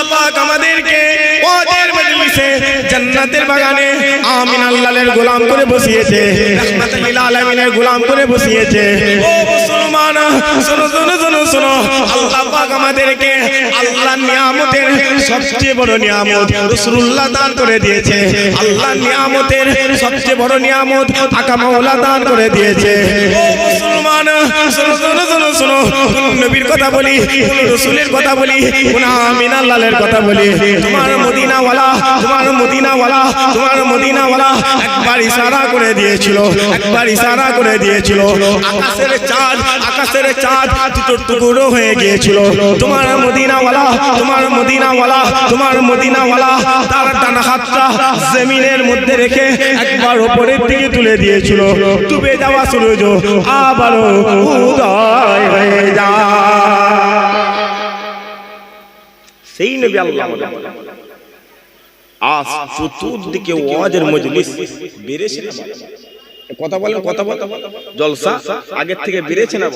আল্লাহ পাক আমাদেরকে ওদের মজলিসে জান্নাতের বাগানে আমিন আল্লাহর গোলাম করে বসিয়েছে। রহমাতুল আলামিনের গোলাম করে বসিয়েছে। ও মুসলমান! শোনো শোনো শোনো শোনো। আল্লাহ পাক আমাদেরকে আল্লাহর নিয়ামতের সবচেয়ে বড় নিয়ামত রাসূলুল্লাহ দান করে দিয়েছে। আল্লাহর নিয়ামতের সবচেয়ে বড় নিয়ামত আকা মাওলা দান করে দিয়েছে। মুসলমান, শোনো শোনো শোনো শোনো। নবীর কথা বলি রাসূলের কথা বলি, কোন আমিন আল্লাহর কথা বলি। তোমার মদিনাওয়ালা তোমার মদিনাওয়ালা তোমার মদিনাওয়ালা একবার ইশারা করে দিয়েছিল, একবার ইশারা করে দিয়েছিল। আকাশের চাঁদ আকাশের চাঁদ দুটো টুকরো হয়ে গিয়েছিল। তোমার মদিনাওয়ালা তোমার মদিনাওয়ালা তোমার মদিনাওয়ালা, তার ডানা হাতটা জমিনের মধ্যে রেখে একবার উপরের দিকে তুলে দিয়েছিল। ডুবে যাওয়া সূর্য আবারও উদয় হয়ে যায়। সেই নবী আল্লাহ আজ চতুর্দিকে ওয়াজের মজলিস বেড়েছে না? কথা বলেন কথা বলেন। জলসা আগের থেকে বেড়েছে না?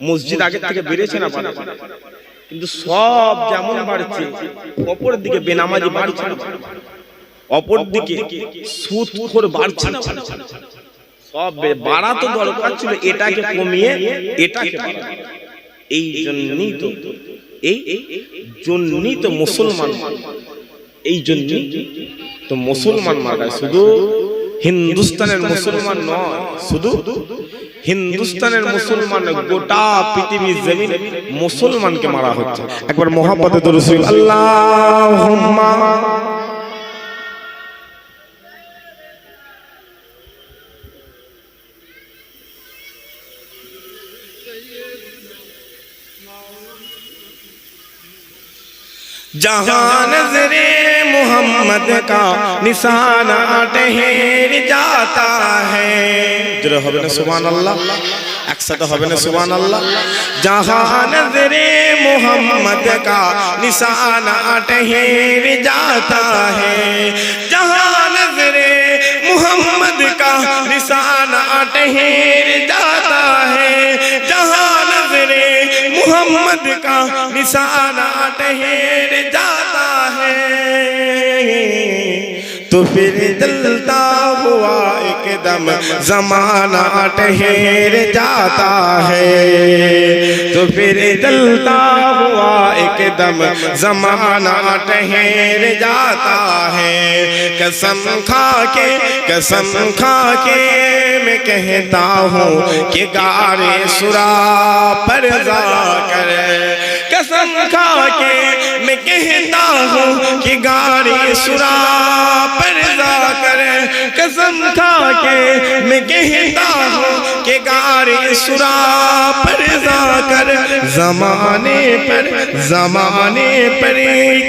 মসজিদ আগের থেকে বেড়েছে না? কিন্তু সব যেমন বাড়ছে অপর দিকে বেনামাজি বাড়ছে না অপর দিকে সুদ খোর বাড়ছে না সব বাড়া তো দরকার ছিল এটাকে কমিয়ে এটাকে এই জন্যই তো এই জন্যই তো মুসলমান এই জন্যই তো মুসলমান মারা শুধু হিন্দুস্তানের মুসলমান নয় শুধু হিন্দুস্তানের মুসলমান গোটা পৃথিবীর জমিনে মুসলমানকে মারা হচ্ছে। একবার মোহাম্মদ আল্লাহ জাহান জরে محمد کا نشان ٹہیر جاتا ہے۔ جرہ حبن سبحان اللہ اکسد حبن سبحان اللہ۔ جہاں نظر محمد کا نشان ٹہیر جاتا ہے۔ جہاں نظر محمد کا نشان ٹہیر جاتا ہے۔ جہاں نظر محمد کا نشان ٹہر جاتا ہے نہیں تو پھر دلتا ہوا ایک دم زمانہ ٹھہر جاتا ہے۔ تو پھر دلتا ہوا ایک دم زمانہ ٹھہر جاتا ہے۔ قسم کھا کے قسم کھا کے میں کہتا ہوں کہ گارے سرا پر جا کر۔ قسم کھا کے میں کہتا ہوں کہ گاری سرا پر قسم کھا کے میں کہتا ہوں کہ گاری سارے سرا پر ادا کر، زمانے پر زمانے پر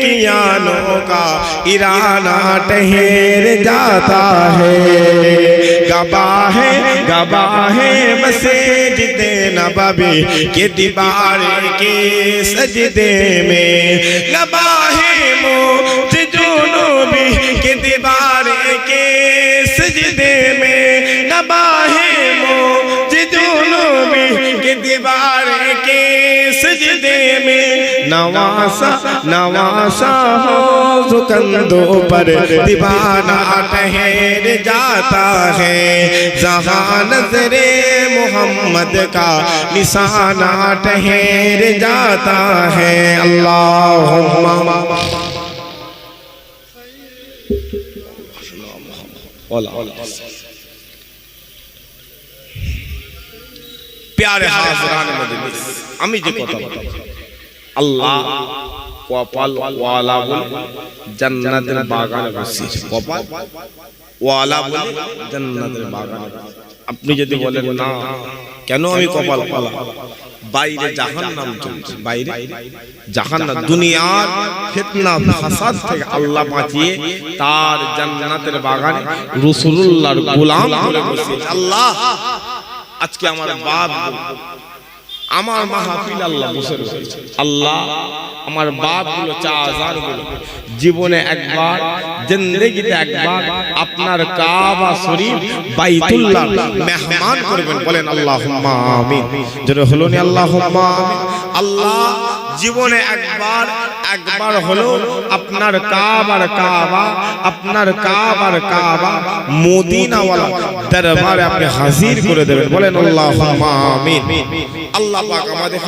کیانوں کا ایرانہ ٹہر جاتا ہے۔ گبا ہے گبا ہے مسجد نبوی کے دیوار کے سجدے میں۔ گباہ نواسا نواسا ہو زکندوں پر دیوانہ ٹہر جاتا ہے۔ جہاں نظر محمد کا نشانہ ٹہر جاتا ہے۔ اللہ پیارے حاضران مجلس، امی جی کو আল্লাহ কপাল ওয়ালা বলে জান্নাতের বাগানে বসেছে কপাল ওয়ালা বলে জান্নাতের বাগানে আপনি যদি বলেন, না, কেন আমি কপাল পালা বাইরে জাহান্নাম চলছে। বাইরে জাহান্নাম, দুনিয়ার ফিতনা, ফাসাদ থেকে আল্লাহ বাঁচিয়ে তার জান্নাতের বাগানে রাসূলুল্লাহর গোলাম বসেছে আল্লাহ, আজকে আমার বাপ আমার মাহফিল আল্লাহ বসে রয়েছে। আল্লাহ আমার বাপগুলো হাজার জীবনে একবার, জিন্দগিতে একবার আপনার কাবা শরীফ বাইতুল্লাহ মেহমান করবেন। বলেন আল্লাহুম্মা আমিন। যেটা হলো নি আল্লাহুম্মা আমিন। আল্লাহ জীবনে একবার একবার হলো আপনার কাবার কাবা, আপনার কাবার কাবা, মদিনাওয়ালা দরবারে আপনি হাজির করে দেবেন। বলেন, আল্লাহুম্মা আমিন। আল্লাহ পাক আমাদের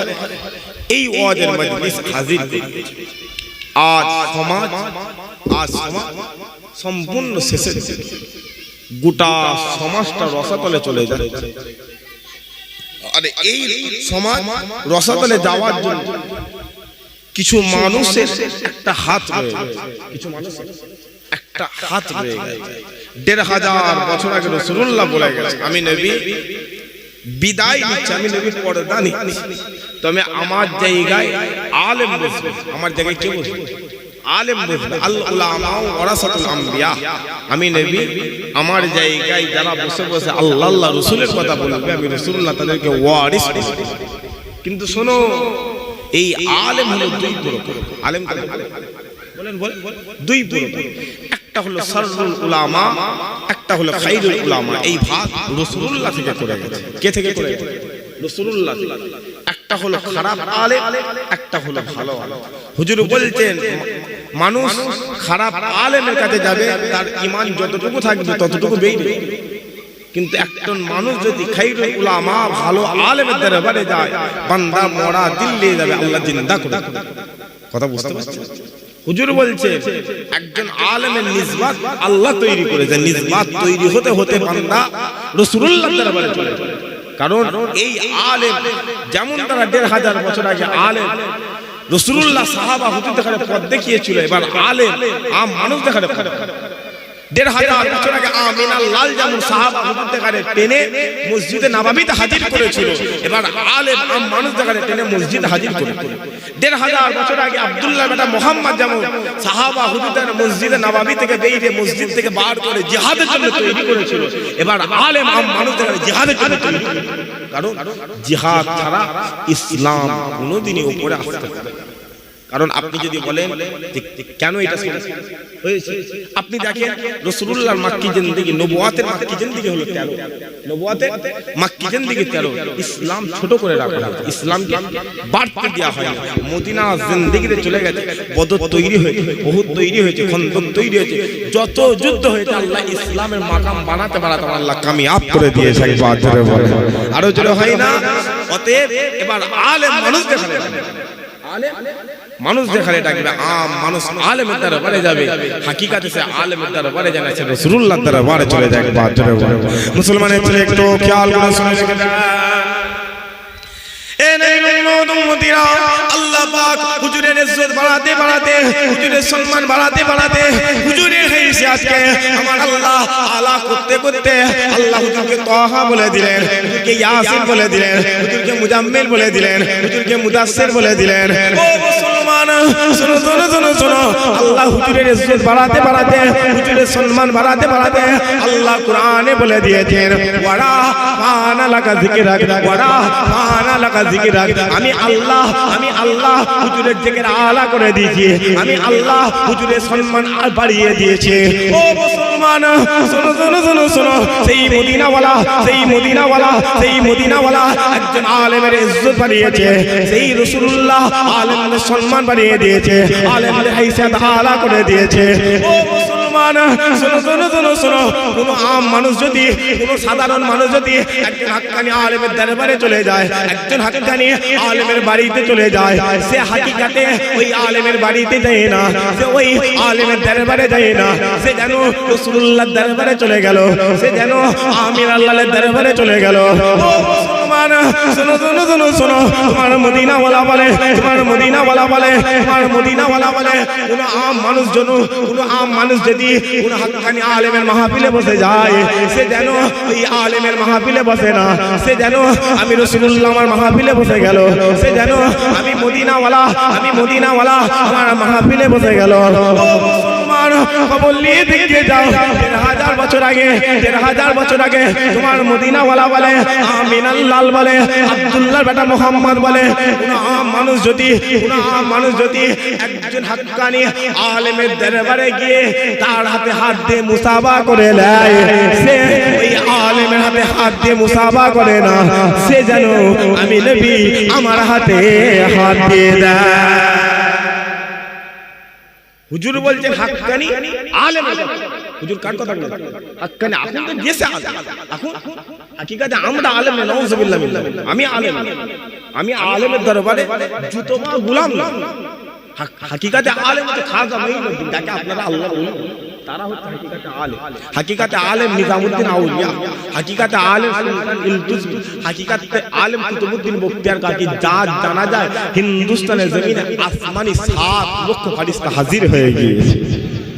এই ওয়াজের মজলিস হাজির করে আজ সমাজ আজ সমাজ সম্পূর্ণ শেষে গোটা সমাজটা রসাতলে চলে যাচ্ছে। আরে এই সমাজ রসাতলে যাওয়ার জন্য কিছু মানুষের একটা হাত। কিছু মানুষের একটা হাত রয়ে গেছে। দেড় হাজার বছর আগে রসুল্লাহ বলে গেছে আমি নবী। বিদায় নিচ্ছি আমি নবী পর্দা নিচ্ছি তবে আমার জায়গায় আলেম বসবে আমার জায়গায় কে বসবে আলেম বসবে আল উলামা ওয়ারাসাতুল আম্বিয়া। আমি নবী। আমার জায়গায় যারা বসে বসে আল্লাহ আল্লাহ রসুলের কথা বলবে আমি রসুল্লাহ তাদেরকে ওয়ারিস। কিন্তু শোনো। এই আলেম হলো দুই প্রকার আলেম বলেন। বলেন দুই প্রকার একটা হলো সররুল উলামা একটা হলো খাইরুল উলামা। এই ভাগ রাসূলুল্লাহ থেকে করে গেছে। কে থেকে করে গেছে? রাসূলুল্লাহ একটা হলো খারাপ আলেম একটা হলো ভালো আলেম। হুজুর বলছেন মানুষ খারাপ আলেমের কাছে যাবে তার ঈমান যতটুকু থাকবে ততটুকু বেরিয়ে কিন্তু একজন মানুষ যদি খাইরুল উলামা, ভালো আলেমের দরবারে যায়, বান্দা মরা দিল্লি যাবে, আল্লাহ জিন্দা করে কথা বুঝতে পারছেন? হুজুর বলছে, একজন আলেমের নিসবাত আল্লাহ তৈরি করেছে, নিসবাত তৈরি হতে হতে বান্দা রাসূলুল্লাহ দরবারে চলে। কারণ এই আলেম, যেমন তারা দেড় হাজার বছর আগে আলেম, রসুল্লাহ সাহাবা হুজুর দেখারে পথ দেখিয়েছিল, এবার আলেম, আম মানুষ দেখারে পথ। দেড় হাজার বছর আগে আমিনা লাল যেমন সাহাবা হুজুর টেনে মসজিদে নাবাবিতে হাজির করেছিল। এবার আলেম আম মানুষ দেখারে টেনে মসজিদে হাজির করে দেড় হাজার বছর আগে আব্দুল্লাহ বেটা মোহাম্মদ সাহাবা মসজিদে নাবাবি থেকে বেরিয়ে মসজিদ থেকে বার করে জিহাদের জন্য তৈরি করেছিল। এবার আলেম আম মানুষ দেখারে জিহাদের জন্য তৈরি কারণ জিহাদ ছাড়া ইসলাম কোনোদিনই উপরে আসতে পারে। কারণ আপনি যদি বলেন কেন এটা হয়েছে? আপনি দেখেন রসুল্লাহর মাক্কি জিন্দিগি নবুয়াতের মাক্কি জিন্দিগি হলো তেরো। নবুয়াতের মাক্কি জিন্দিগি তেরো। ইসলাম ছোট করে রাখা হয়েছে। ইসলামকে বাড়তে দেওয়া হয় মদিনা জিন্দিগিতে চলে গেছে। বদর তৈরি হয়েছে বহুত তৈরি হয়েছে খন্দন তৈরি হয়েছে। যত যুদ্ধ হয়েছে আল্লাহ ইসলামের মাকাম বানাতে বানাতে আল্লাহ কামিয়াব করে দিয়েছে একবার জোরে বলে আরও জোরে হয় না? অতএব এবার আলেম মানুষ দেখালে মানুষ দেখালে ডাকবে আম মানুষ আলেমের দরবারে যাবে হাকিকাতে সে আলেমের দরবারে জানা সে রাসূলুল্লাহর দরবারে চলে যায় বলে মুসলমানের চলে একটু খেয়াল করে শুনে রেখে দেন। এ নেই উম্মত উম্মতিরা, আল্লাহ পাক হুজুরের ইজ্জত বাড়াতে বাড়াতে, হুজুরের সম্মান বাড়াতে বাড়াতে হুজুরের হেসিয়াতকে আমার আল্লাহ আলা করতে করতে আল্লাহ হুজুরকে তাহা বলে দিলেন, হুজুরকে ইয়াসিন বলে দিলেন, হুজুরকে মুজাম্মিল বলে দিলেন, হুজুরকে মুদাসসির বলে দিলেন। ও মুসলমান, শোনো শোনো শোনো শোনো, আল্লাহ হুজুরের ইজ্জত বাড়াতে বাড়াতে, হুজুরের সম্মান বাড়াতে বাড়াতে আল্লাহ কোরআনে বলে দিয়েছেন, ওয়ারা মানা লাগা জিকির রাখ ওয়ারা মানা লাগা জিকির রাখ আমি আল্লাহ আমি আল্লাহ হুজুরের জিকির আলা করে দিয়েছি। আমি আল্লাহ হুজুরের সম্মান আর বাড়িয়ে দিয়েছে। ও মুসলমান, শোনো শোনো শোনো শোনো। সেই মদিনাওয়ালা সেই মদিনাওয়ালা সেই মদিনাওয়ালা একজন আলেমের ইজ্জত বাড়িয়েছে। সেই রাসূলুল্লাহ আলেমের সম্মান বাড়িয়ে দিয়েছে। আলেমের হাইসিয়াত আলা করে দিয়েছে। ও মুসলমান শোনো শোনো শোনো শোনো। কোন আম মানুষ যদি, কোন সাধারণ মানুষ যদি একজন হাক্কানি আলেমের দরবারে চলে যায়, একজন হাক্কানি আলেমের বাড়িতে চলে যায়, সে হাকিকাতে ওই আলেমের বাড়িতে যায় না, সে ওই আলেমের দরবারে যায় না, সে যেন রাসূলুল্লাহর দরবারে চলে গেল, সে যেন আমির আল্লাহর দরবারে চলে গেল। শোনো শোনো বলে, তোমার মদিনাওয়ালা বলে বলে, কোন আম মানুষ জন কোন আম মানুষ যদি কোন হাক্কানি আলেমের মাহফিলে বসে যায়। সে যেন এই আলেমের মাহফিলে বসে না, সে যেন আমি রসুল্লাহ আমার মাহফিলে বসে গেল, সে যেন আমি মদিনাওয়ালা আমি মদিনাওয়ালা আমার মাহফিলে বসে গেল। মুসলমান খবর নিয়ে দেখে যাও। দেড় হাজার বছর আগে, দেড় হাজার বছর আগে তোমার মদিনাওয়ালা বলে, আমিনাল লাল বলে, আব্দুল্লাহ বেটা মোহাম্মদ বলে মানুষ যদি মানুষ যদি একজন হাক্কানি আলেমের দরবারে গিয়ে তার হাতে হাত দিয়ে মুসাবা করে নেয়, সে ওই আলেমের হাতে হাত দিয়ে মুসাবা করে না, সে যেন আমি নবী আমার হাতে হাত দিয়ে দেয়। হুজুর বলছেন হাক্কানি আলেম হুজুর কার কথা বলেন হাক্কানি, এখন তো গেছে আলেম। এখন হাকিকাতে আমরা আলেম না নাউজুবিল্লাহ বিল্লাহ আমি আলেম। আমি আলেমের দরবারে জুতো মা গোলাম হাকিকাতে আলেম তো খাজা মঈনুদ্দিন, যাকে আপনারা আল্লাহ বলেন। তারা হচ্ছে হাকিকাতে আলেম। হাকিকাতে আলেম নিজামুদ্দিন আউলিয়া। হাকিকাতে আলেম ইলতুজমি। হাকিকাতে আলেম কুতুবুদ্দিন বখতিয়ার কাকি যা জানা যায় হিন্দুস্তানের জমিনে আসমানি সাত লক্ষ ফারিস্তা হাজির হয়ে গিয়েছে।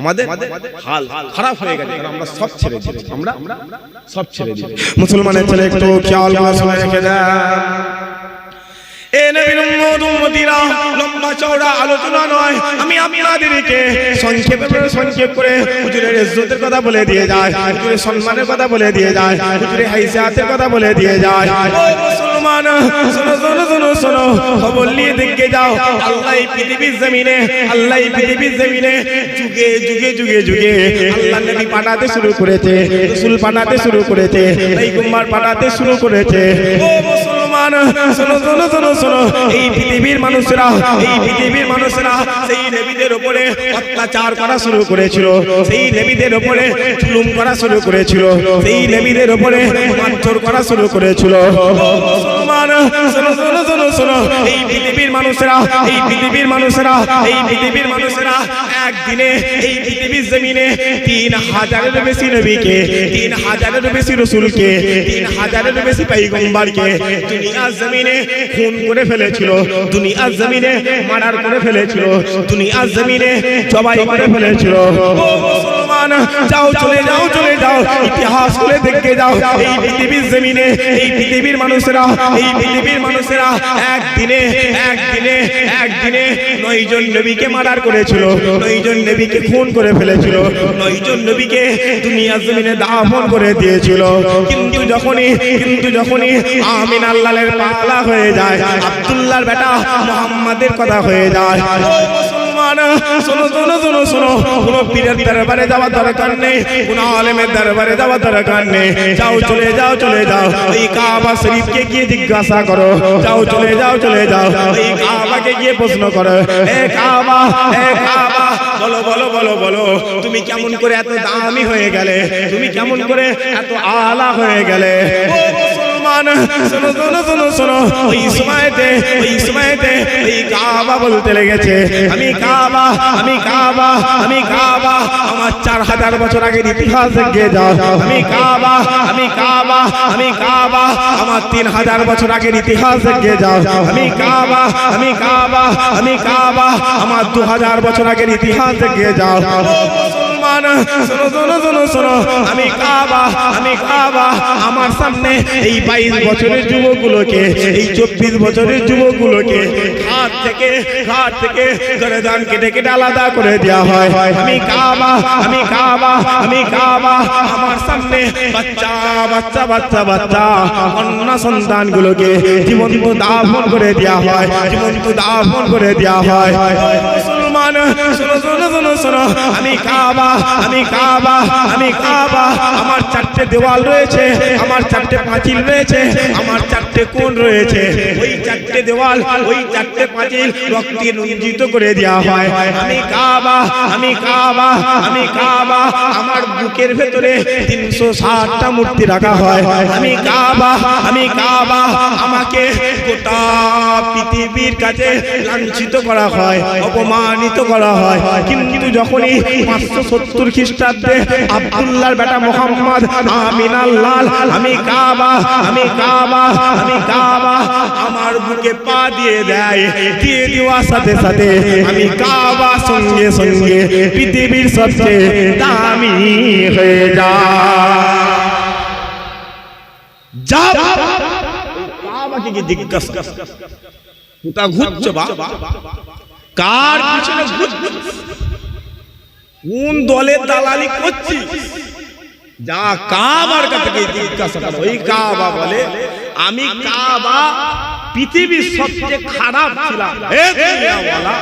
আমাদের হাল খারাপ হয়ে গেছে আমরা সব ছেড়ে দিয়েছি। আমরা সব ছেড়ে দিয়েছি। মুসলমানের ছেলে একটু খেয়াল করে শুনে রেখে দেন। আলোচনা নয়। আমি আপনাদেরকে কথা বলে দিয়ে যায় কথা বলে দিয়ে যায় আল্লাহ পৃথিবীর জমিনে আল্লাহ পৃথিবীর জমিনে যুগে যুগে যুগে যুগে আল্লাহ পাঠাতে শুরু করেছে, রাসূল পাঠাতে শুরু করেছে পাঠাতে শুরু করেছে। শোনো শোনো শোনো শোনো। এই পৃথিবীর মানুষরা, এই পৃথিবীর মানুষরা সেই নবীদের উপরে অত্যাচার করা শুরু করেছিল। সেই নবীদের উপরে জুলুম করা শুরু করেছিল। সেই নবীদের উপরে মারধর করা শুরু করেছিল। মুসলমান, শোনো শোনো শোনো শোনো। এই পৃথিবীর মানুষরা, এই পৃথিবীর মানুষরা, এই পৃথিবীর মানুষরা একদিনে, এই পৃথিবীর জমিনে তিন হাজারের বেশি নবীকে, তিন হাজারের বেশি রসুলকে, তিন হাজারের বেশি পাইগম্বারকে দুনিয়ার জমিনে খুন করে ফেলেছিল দুনিয়ার জমিনে মার্ডার করে ফেলেছিল দুনিয়ার জমিনে জবাই করে ফেলেছিল। ও মুসলমান, যাও চলে যাও চলে যাও, ইতিহাস খুলে দেখে যাও, এই পৃথিবীর জমিনে, এই পৃথিবীর মানুষেরা, এই পৃথিবীর মানুষেরা একদিনে একদিনে একদিনে নয়জন নবীকে মার্ডার করেছিল, নয়জন নবীকে খুন করে ফেলেছিল, নয়জন নবীকে দুনিয়ার জমিনে দাফন করে দিয়েছিল। কিন্তু যখনই কিন্তু যখনই আমিন আল্লাহের পালা হয়ে যায়। আব্দুল্লাহর বেটা মোহাম্মদের কথা হয়ে যায়। শোনো শোনো শোনো শোনো। যাওয়ার দরকার নেই। যাওয়ার দরকার নেই। যাও যাও, চলে যাও। শরীফকে জিজ্ঞাসা করো। চলে যাও চলে যাও। গিয়ে প্রশ্ন করো। বলো বলো বলো তুমি কেমন করে এত দামি হয়ে গেলে? তুমি কেমন করে এত আলা হয়ে গেলে? মুসলমান শোনো শোনো শোনো শোনো ওই সময়তে ওই সময়তে ওই কাবা বলতে লেগেছে আমি কাবা আমি কাবা আমি কাবা আমার চার হাজার বছর আগের ইতিহাস গিয়ে যাও আমি কাবা আমি কাবা আমি কাবা আমার তিন হাজার বছর আগের ইতিহাস গিয়ে যাও আমি কাবা আমি কাবা আমি কাবা আমার দু হাজার বছর আগের ইতিহাস গিয়ে যাও শোনো শোনো শোনো শোনো আমি কাবা আমি কাবা আমার সামনে এই বাইশ বছরের যুবকগুলোকে এই চব্বিশ বছরের যুবকগুলোকে ঘাট থেকে ঘাট থেকে গরদান কেটে কেটে আলাদা করে দেওয়া হয় আমি কাবা আমি কাবা আমি কাবা আমার সামনে বাচ্চা বাচ্চা বাচ্চা বাচ্চা কন্যা সন্তানগুলোকে জীবন্ত দাফন করে দেওয়া হয় জীবন্ত দাফন করে দেওয়া হয় মুসলমান আমি কাবা আমি কাবা আমি কাবা। আমার চারটে দেওয়াল রয়েছে, আমার চারটে পাঁচিল রয়েছে, আমার চারটে কোণ রয়েছে। ওই চারটে দেওয়াল, ওই চারটে পাঁচিল রক্তে রঞ্জিত করে দেওয়া হয়। আমি কাবা আমি কাবা আমি কাবা। আমার বুকের ভেতরে তিনশো ষাটটা মূর্তি রাখা হয়। আমি কাবা আমি কাবা। আমাকে গোটা পৃথিবীর কাছে লাঞ্ছিত করা হয়, অপমানিত সম্মানিত করা হয়। কিন্তু যখনই পাঁচশো সত্তর খ্রিস্টাব্দে আব্দুল্লাহর বেটা মোহাম্মদ আমিনাল লাল, আমি কাবা আমি কাবা আমি কাবা আমার বুকে পা দিয়ে দেয়, দিয়ে দেওয়ার সাথে সাথে আমি কাবা সঙ্গে সঙ্গে পৃথিবীর সবচেয়ে দামি হয়ে যা কাবাকে জিজ্ঞাসা ঘুরছো বা কার পিছনে? কোন দলের দালালি করছিস? যা কাবার কাছে জিজ্ঞাসা করো। ওই কাবা বলে আমি কাবা পৃথিবীর সবচেয়ে খারাপ ছিলাম। হে দুনিয়াওয়ালা,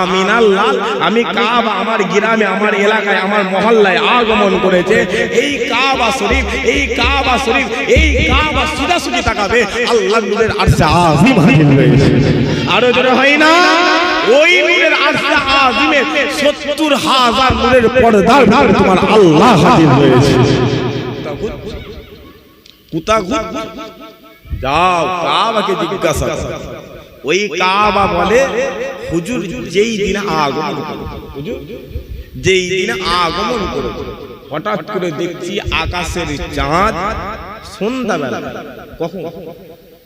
আমিনাল লাল আমি কাবা আমার গ্রামে আমার এলাকায় আমার মহল্লায় আগমন করেছে। এই কাবা শরীফ এই কাবা শরীফ এই কাবা সোজাসুজি তাকাবে আল্লাহ নূরের আরশে আজিম আরও জোরে হয় না? ওই নূরের আরশে আজিমে 70 হাজার নূরের পর্দার ভিতরে তোমার আল্লাহ হাজির হয়েছে। কুতা ঘুর যাও, কাবাকে জিজ্ঞাসা। ওই কাবা বলে, হুজুর যেই দিন আগমন করো। হুজুর যেই দিন আগমন করো। হঠাৎ করে দেখছি আকাশের চাঁদ সন্ধ্যাবেলা। কখন?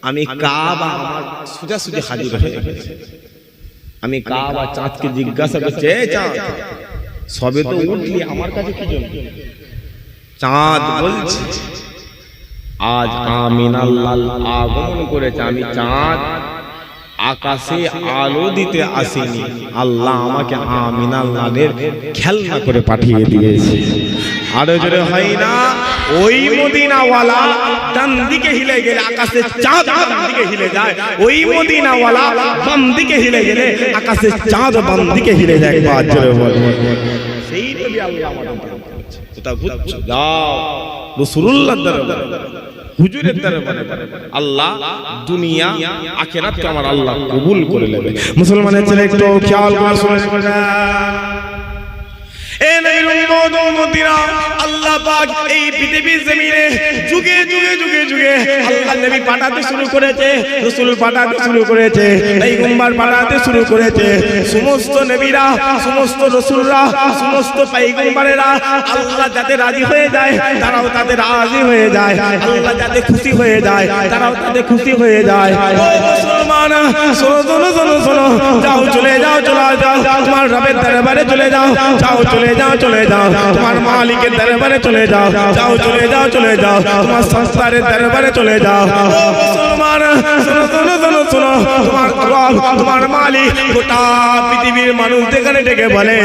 আমি কাবা আমার সোজাসুজি হাজির হয়ে গেছে। আমি কাবা চাঁদকে জিজ্ঞাসা করছি "এ চাঁদ সবে তো উঠলি আমার কাছে কি জন্য? চাঁদ বলছে। আজ আমিনাল্লাল আগমন করেছে। আমি চাঁদ আকাশে আলো দিতে আসেনি। আল্লাহ আমাকে আমিনাল আমিনাল্লালের খেলনা করে পাঠিয়ে দিয়েছে। আরও জোরে হয় না ওই মদিনাওয়ালা ডান দিকে হিলে গেলে আকাশে চাঁদ বাম দিকে হিলে যায়। ওই মদিনাওয়ালা বাম দিকে হিলে গেলে আকাশে চাঁদ বাম দিকে হিলে যায় একবার জোরে বল। সেই নবী আল্লাহ আমাদের করছে। কোথাও? যাও। রসুল্লাহ হুজুরের দরবারে আল্লাহ দুনিয়া আখেরাত আমার আল্লাহ কবুল করে নেবে। মুসলমানের ছেলে একটু খেয়াল করে শুনে সমস্ত নবীরা, সমস্ত রাসূলরা, সমস্ত পয়গম্বরেরা আল্লাহ যাতে রাজি হয়ে যায়, তারাও তাতে রাজি হয়ে যায়। আল্লাহ যাতে খুশি হয়ে যায়, তারাও তাতে খুশি হয়ে যায়। ও মুসলমান শোনো, যাও, চলে যাও চলে যাও, তোমার রবের দরবারে চলে যাও যাও, চলে যাও চলে যাও। তোমার মালিকের দরবারে চলে যাও যাও, চলে যাও চলে যাও, তোমার সংস্থারের দরবারে চলে যাও। তোমার তোমার মালিক গোটা পৃথিবীর মানুষ যেখানে ডেকে বলে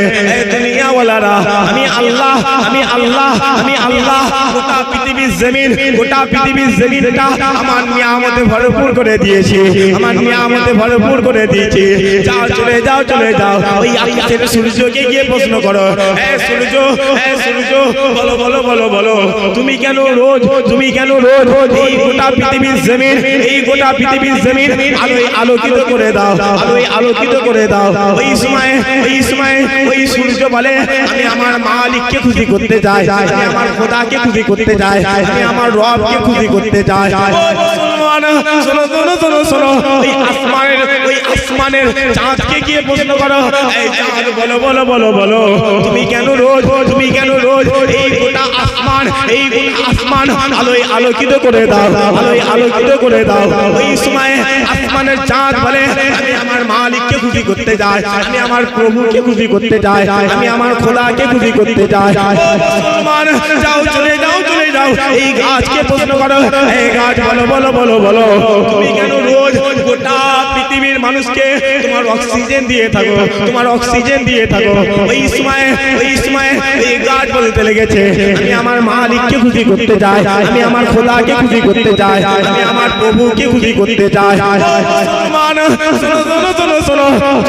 দুনিয়াওয়ালারা, আমি আল্লাহ আমি আল্লাহ আমি আল্লাহ, গোটা পৃথিবীর জমিন, গোটা পৃথিবীর জমিনটা আমার নিয়ামতে ভরপুর করে দিয়েছি, আমার নিয়ামতে ভরপুর করে দিয়েছি। যাও, চলে যাও চলে যাও, ওই আকাশের সূর্যকে গিয়ে প্রশ্ন করো হ্যাঁ সূর্য হ্যাঁ সূর্য, বলো বলো বলো বলো, তুমি কেন রোজ, তুমি কেন রোজ এই গোটা পৃথিবীর জমিন এই গোটা পৃথিবীর জমিন আলোয় আলোকিত করে দাও আলোয় আলোকিত করে দাও ওই সময় ওই সময় ওই সূর্য বলে আমি আমার মালিককে খুশি করতে চাই আমি আমার খোদাকে খুশি করতে চাই আমি আমার রবকে খুশি করতে মুসলমান শোনো শোনো শোনো শোনো ওই আসমানের আসমানের চাঁদকে গিয়ে প্রশ্ন করো, এই চাঁদ, বলো বলো বলো বলো, তুমি কেন রোজ, তুমি কেন রোজ এই গোটা আসমান, এই গোটা আসমান আলোয় আলোকিত করে দাও, আলোয় আলোকিত করে দাও? ওই সময় আসমানের চাঁদ বলে, আমি আমার মালিককে খুশি করতে চাই আমি আমার প্রভুকে খুশি করতে চাই আমি আমার খোদাকে খুশি করতে ও মুসলমান, যাও, চলে যাও চলে যাও, এই গাছকে প্রশ্ন করো, এই গাছ, বলো বলো বলো বলো, তুমি কেন রোজ গোটা পৃথিবীর মানুষকে তোমার অক্সিজেন দিয়ে থাকো তোমার অক্সিজেন দিয়ে থাকো। ওই সময় ওই সময় এই গাছ বলতে লেগেছে আমি আমার মালিককে খুশি করতে চাই আমি আমার খোদাকে খুশি করতে চাই আমি আমার প্রভুকে খুশি করতে চাই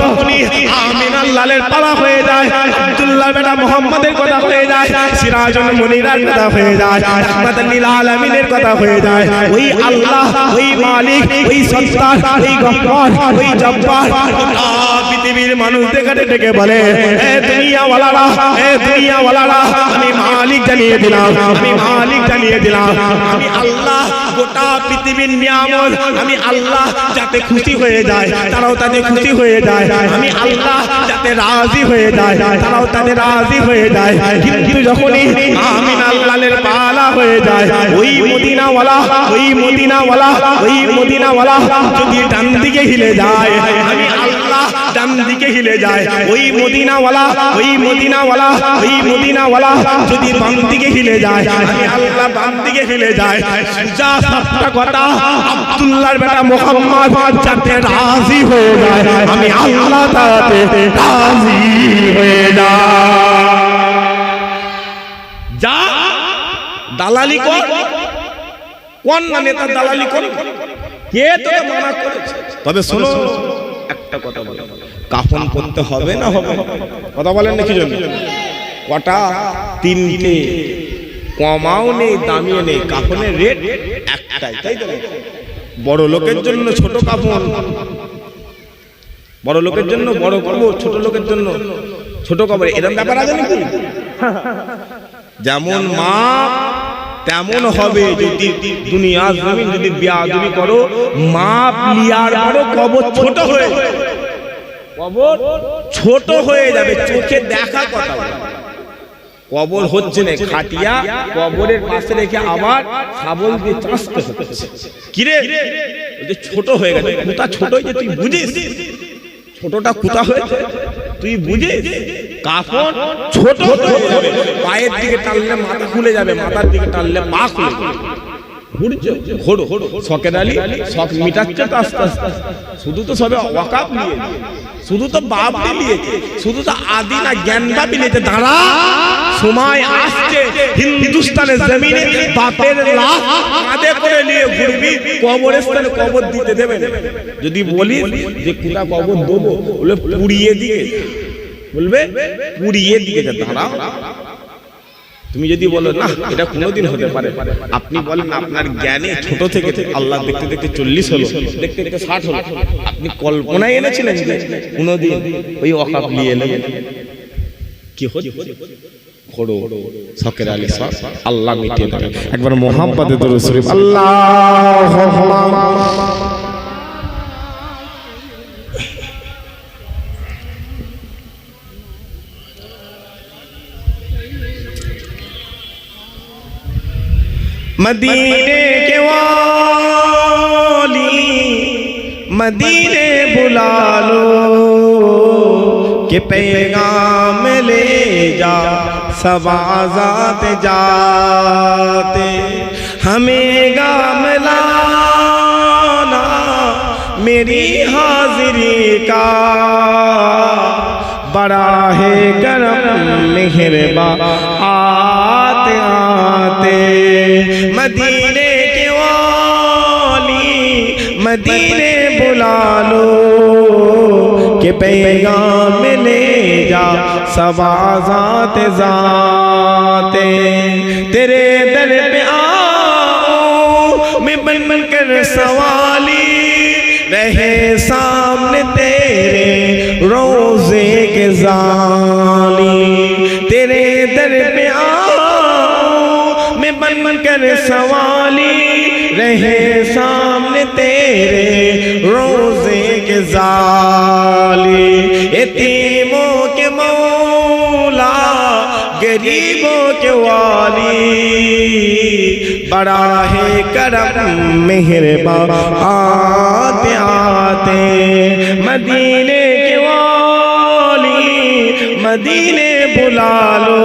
যখনই আমিনাল লালের পালা হয়ে যায়, আব্দুল্লাহ বেটা মোহাম্মদের কথা হয়ে যায়, সিরাজুল মুনিরার কথা হয়ে যায় রহমাতুল লিল আলামিনের কথা হয়ে যায়। ওই আল্লাহ, ওই মালিক, ওই সত্তার, ওই গফফার ওই জব্বার পৃথিবীর মানুষ ডেকে ডেকে বলে, এ দুনিয়া ওয়ালারা এ দুনিয়া ওয়ালারা আমি মালিক জানিয়ে দিলাম, আমি মালিক জানিয়ে দিলাম, আমি আল্লাহ গোটা পৃথিবীর নিয়ামত আমি আল্লাহ যাতে খুশি হয়ে যায়, তারাও তাদের খুশি হয়ে যায়। আমি আল্লাহ যাতে রাজি হয়ে যায়, তারাও তাদের রাজি হয়ে যায়। কিন্তু যখনই আমিন আল্লাহের পালা হয়ে যায়, ওই মদিনাওয়ালা ওই মদিনাওয়ালা ওই মদিনাওয়ালা যদি ডান দিকে হিলে যায়, আমি ডান দিকে হিলে যায়। ওই মদিনাওয়ালা ওই মদিনাওয়ালা ওই মদিনাওয়ালা যদি বাম দিকে হিলে যায়, আমি আল্লাহ বাম দিকে হিলে যায়। যা সাতটা কথা আব্দুল্লাহর বেটা মোহাম্মদ যাতে রাজি হয়ে যায়, আমি আল্লাহ তাতে রাজি হয়ে যায়। যা দালালি কর। কোন নেতা দালালি কর কে তোকে মানা করেছে? তবে শোনো একটা কথা বলো। কাফন করতে হবে না হবে? কথা বলেন নাকি জন্য? কটা? তিনটে। কমাও নেই, দামিও নেই, কাফনের রেট একটাই, তাই তো বড় লোকের জন্য ছোট কাফন। বড় লোকের জন্য বড় করব ছোট লোকের জন্য ছোট কবর। এরকম ব্যাপার আছে নাকি? যেমন মা তেমন হবে যদি দুনিয়া জমিন যদি বিয়াদবি করো মাপ লিয়ার পরও কবর ছোট হয়ে। কবর ছোট হয়ে যাবে চোখে দেখা কথা কবর হচ্ছে না খাটিয়া কবরের পাশে রেখে আবার শাবল দিয়ে চাষতে হচ্ছে। কিরে যে ছোট হয়ে গেছে। কুতা ছোট হয়েছে তুই বুঝিস? ছোটটা কুতা হয়েছে? তুই বুঝিস? কাফন ছোট যাবে। পায়ের দিকে টানলে মাথা খুলে যাবে মাথার দিকে টানলে পা খুলে যাবে। আস্তে আস্তে। শুধু তো সবে শুধু তো শুধু তো আদি না দাঁড়া সময় আসছে। হিন্দুস্তানের জমিনে বাপের করে নিয়ে ঘুরবি। কবর দিতে দেবে যদি বলি যে কোথা কবর দেবো বলে পুড়িয়ে দিয়ে বলবে পুড়িয়ে দিয়ে যা, দাঁড়াও। তুমি যদি বলো, না, এটা কোনোদিন হতে পারে। আপনি বলেন, আপনার জ্ঞানে ছোট থেকে আল্লাহ দেখতে দেখতে চল্লিশ হলো, দেখতে দেখতে ষাট হলো। আপনি কল্পনায় এনেছিলেন যে কোনোদিন ওই অকাপ নিয়ে এলেন। কি হচ্ছে আল্লাহ মিটিয়ে দেবে একবার মোহাম্মদে আল্লাহ مدینے کے والی، مدینے بلا لو، کہ پیغام لے جا سب آزاد جاتے ہمیں گام لانا، میری حاضری کا۔ بڑا ہے کرم مہربا۔ آتے آتے مدینے کے والی، مدینے بلا لو، کہ پیغام لے جا سوا ذات۔ ذاتے تیرے در پہ آؤں میں بن بن کر سوالی، رہے سامنے تیرے زالی تیرے در پہ آؤں میں بن بن کر سوالی رہے سامنے تیرے روزے کے زالی اتیموں کے مولا گریبوں کے والی۔ بڑا ہے کرم، مہربان، آتے آتے مدینے مدینے بلالو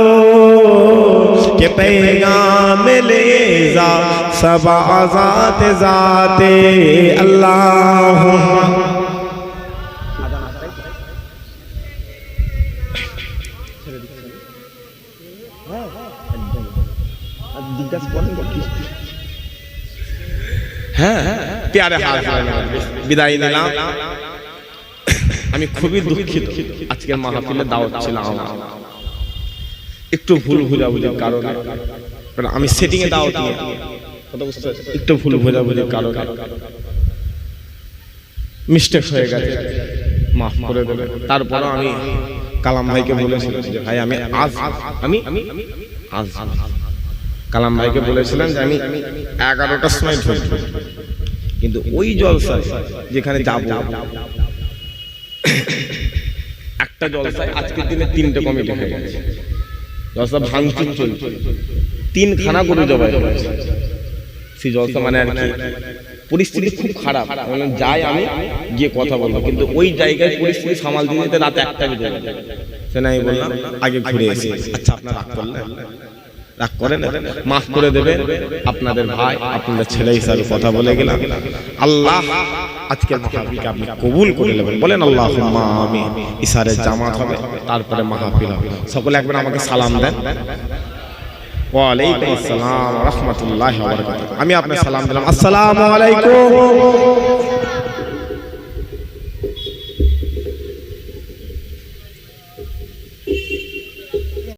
کہ پیغام لیزا زا سب آزاد ذات اللہ۔ ہاں، پیارے ہاتھ بدائی دلام আমি খুবই দুঃখিত। আজকের মাহফিলে দাওয়াত ছিলাম। আমার একটু ভুল ভুলাভুলির কারণে। কারণ। আমি সেটিং এ দাওয়াত নিয়ে? একটু ভুল ভুলাভুলির কারণে। মিস্টেক হয়ে গেছে। মাফ করে দেবে তারপরও আমি কালাম ভাইকে বলেছিলাম যে ভাই আমি আজ আমি আজ কালাম ভাইকে বলেছিলাম যে আমি এগারোটার সময় ঢুকবো। কিন্তু ওই জলসায় যেখানে যাব একটা জলসায় আজকের দিনে তিনটে কমিটি হয়ে গেছে। জলসা ভাঙচুর চলছে। তিনখানা গরু জবাই সেই জলসা মানে আর কি, পরিস্থিতি খুব খারাপ। মানে যাই আমি গিয়ে কথা বলব। কিন্তু ওই জায়গায় পরিস্থিতি সামাল দিয়ে রাত একটা বেজে গেছে সে নাই বললাম আগে ঘুরে এসে আচ্ছা আপনার রাগ করলেন? রাগ করেন, মাফ করে দেবেন। আপনাদের ভাই, আপনাদের ছেলে হিসাবে কথা বলে গেলাম। আল্লাহ, আজকের মাহফিলকে আপনি কবুল করে নেবেন। বলেন আল্লাহ আমি ইসারের জামাত হবে, তারপরে মাহফিল হবে। সকলে একবার আমাকে সালাম দেন। ওয়ালাইকুম আসসালাম রহমতুল্লাহ আমি আপনার সালাম দিলাম। আসসালামু আলাইকুম।